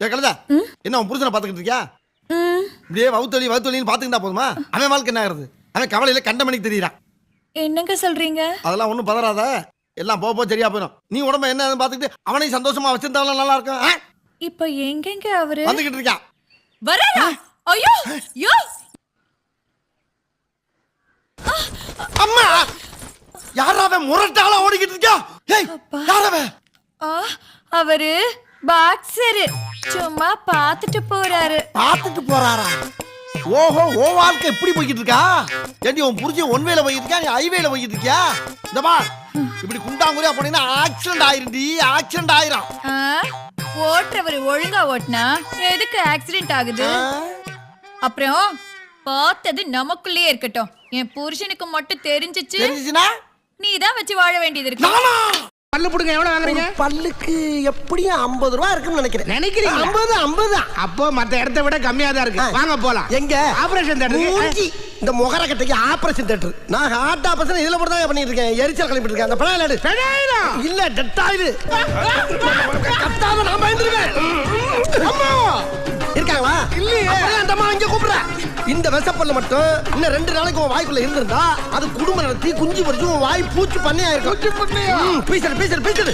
ஏ கழுதா. என்ன உன் புருஷனை பார்த்துக்கிட்டு இருக்கியா? இப்படியே வவுத்தொலி வவுத்தொலின்னு பார்த்துக்கிட்டா போதுமா? அவன் வாழ்க்கை என்ன ஆகுறது அவன் கவலையில கண்ட மணிக்கு தெரியறான். என்னங்க சொல்றீங்க? அதெல்லாம் ஒன்றும் பதறாத. எல்லாம் போக போக சரியா போயிடும். நீ உடம்ப என்ன பார்த்துக்கிட்டு அவனையும் சந்தோஷமா வச்சிருந்தாலும் நல்லா இருக்கும்? இப்ப எங்கெங்க அவரு? வந்துகிட்டு இருக்கான். வராரா ஐயோ! யோ! அம்மா! யாராவன் முரட்டாளா ஓடிக்கிட்டு இருக்கா ஏய் யாராவன் ஆ, அவரு பாக்ஸரு சும்மா பார்த்துட்டு போறாரு. பார்த்துட்டு போறாரா? ஓஹோ ஓ வாழ்க்கை எப்படி போய்கிட்டு இருக்கா ஏண்டி உன் புரிஞ்சு ஒன் வேல போய்கிட்டு இருக்கா நீ ஹைவேல போய்கிட்டு இருக்கியா இந்த பா இப்படி குண்டாங்குறியா போனீங்கன்னா ஆக்சிடென்ட் ஆயிருண்டி ஆக்சிடென்ட் ஆயிரும். ஓட்டுறவர் ஒழுங்கா ஓட்டுனா எதுக்கு ஆக்சிடென்ட் ஆகுது? அப்புறம் பார்த்தது நமக்குள்ளே இருக்கட்டும். என் புருஷனுக்கு மட்டும் தெரிஞ்சிச்சு. நீ தான் வச்சு வாழ வேண்டியது இருக்கு. பல்லு புடுங்க எவ்வளவு வாங்குறீங்க? பல்லுக்கு எப்படியும் ஐம்பது ரூபா இருக்குன்னு நினைக்கிறேன். நினைக்கிறீங்களா? ஐம்பது ஐம்பது. அப்போ மத்த இடத்த விட கம்மியா தான் இருக்கு. வாங்க போலாம். எங்க? ஆபரேஷன் தேட்டருக்கு. இந்த முகர கட்டைக்கு ஆபரேஷன் தேட்டர் நான் ஹார்ட் ஆபரேஷன் இதுல போட்டு தான் பண்ணிட்டு இருக்கேன். எரிச்சல் கிளம்பிட்டு இருக்கேன். அந்த பழைய எடு. பெடாயிடா. இல்ல. டெட்டாயிரு கத்தாம நான் பயந்துருக்கேன் இந்த விசப்பல்ல மட்டும் இன்னும் ரெண்டு நாளைக்கு உன் வாய்க்குள்ள இருந்திருந்தா அது குடும்பம் நடத்தி குஞ்சு பறிச்சு உன் வாய் பூச்சி பண்ணையா இருக்கும். பூச்சி பண்ணையா? பீசல்.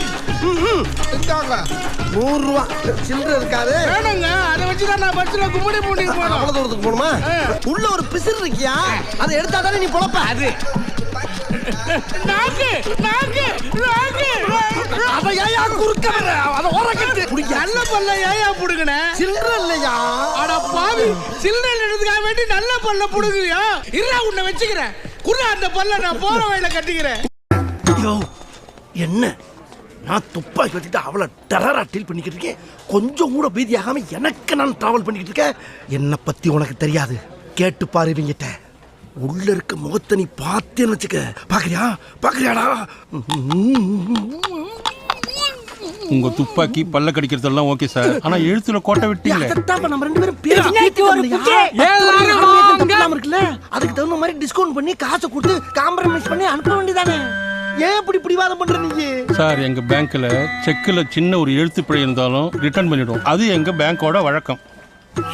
நூறு ரூபா சில்லற இருக்காது. வேணுங்க. அதை வச்சுதான் நான் பஸ்ல கும்பிடி மூடி போனோம் அவ்வளவு தூரத்துக்கு போகணுமா? உள்ள ஒரு பிசிறு இருக்கியா? அதை எடுத்தா தானே நீ பொழப்ப? அது. நாக்கு நாக்கு நாக்கு அதை ஏயா குறுக்க வர குடிக்க நல்ல பல்ல ஏயா புடுங்கன? சில்லற இல்லையா அட பாவி சில்லறை எடுத்துக்காக வேண்டி நல்ல பல்ல புடுங்குறியா? இருடா உன்னை வச்சுக்கிறேன். குர்ரா அந்த பல்ல நான் போற வழியில கட்டிக்கிறேன். ஐயோ என்ன? நான் துப்பாக்கி வச்சுட்டு அவளை டெரரா டீல் பண்ணிக்கிட்டு இருக்கேன். கொஞ்சம் கூட பீதியாகாம எனக்கு நான் டிராவல் பண்ணிக்கிட்டு இருக்கேன். என்னை பத்தி உனக்கு தெரியாது. கேட்டு பாரு இவங்கிட்ட. உள்ள இருக்க முகத்தை நீ பார்த்தேன்னு வச்சுக்க. பாக்குறியா? பாக்குறியாடா? உங்க துப்பாக்கி பல்ல கடிக்கிறதெல்லாம் ஓகே சார் ஆனா எழுத்துல கோட்டை விட்டீங்களே. அதைத்தான் நம்ம ரெண்டு பேரும் பேசி இருக்குல்ல அதுக்கு தகுந்த மாதிரி டிஸ்கவுண்ட் பண்ணி காசை கொடுத்து காம்ப்ரமைஸ் பண்ணி அனுப்ப வேண்டியதானே? ஏன் இப்படி பிடிவாதம் பண்ற நீ சார் எங்க பேங்க்ல செக்ல சின்ன ஒரு எழுத்து பிழை இருந்தாலும் ரிட்டர்ன் பண்ணிடுவோம். அது எங்க பேங்கோட வழக்கம்.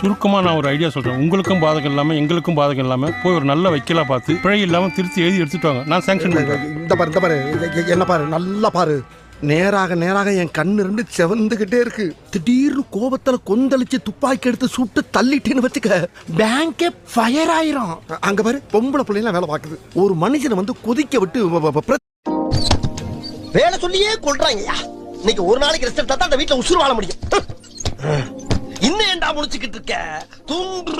சுருக்கமா நான் ஒரு ஐடியா சொல்றேன். உங்களுக்கும் பாதகம் இல்லாம எங்களுக்கும் பாதகம் இல்லாம போய் ஒரு நல்ல வைக்கலா பார்த்து பிழை இல்லாம திருத்தி எழுதி எடுத்துட்டு வாங்க. நான் சாங்ஷன் பண்றேன். இந்த பாரு இந்த பாரு. என்ன பாரு? நல்லா பாரு. நேராக நேராக என் கண்ணு ரெண்டு செவந்துகிட்டே இருக்கு. திடீர்னு கோபத்துல கொந்தளிச்சு துப்பாக்கி எடுத்து சுட்டு தள்ளிட்டேன்னு வச்சுக்க பேங்கே ஃபயர் ஆயிரும். அங்க பாரு பொம்பளை பிள்ளைலாம் வேலை பார்க்குது. ஒரு மனுஷனை வந்து கொதிக்க விட்டு வேலை சொல்லியே கொள்றாங்கய்யா. இன்னைக்கு ஒரு நாளைக்கு ரெஸ்ட் எடுத்தா அந்த வீட்டுல உசுறு வாழ முடியும். இன்னும் ஏன்டா முடிச்சுக்கிட்டு இருக்க? தூங்கு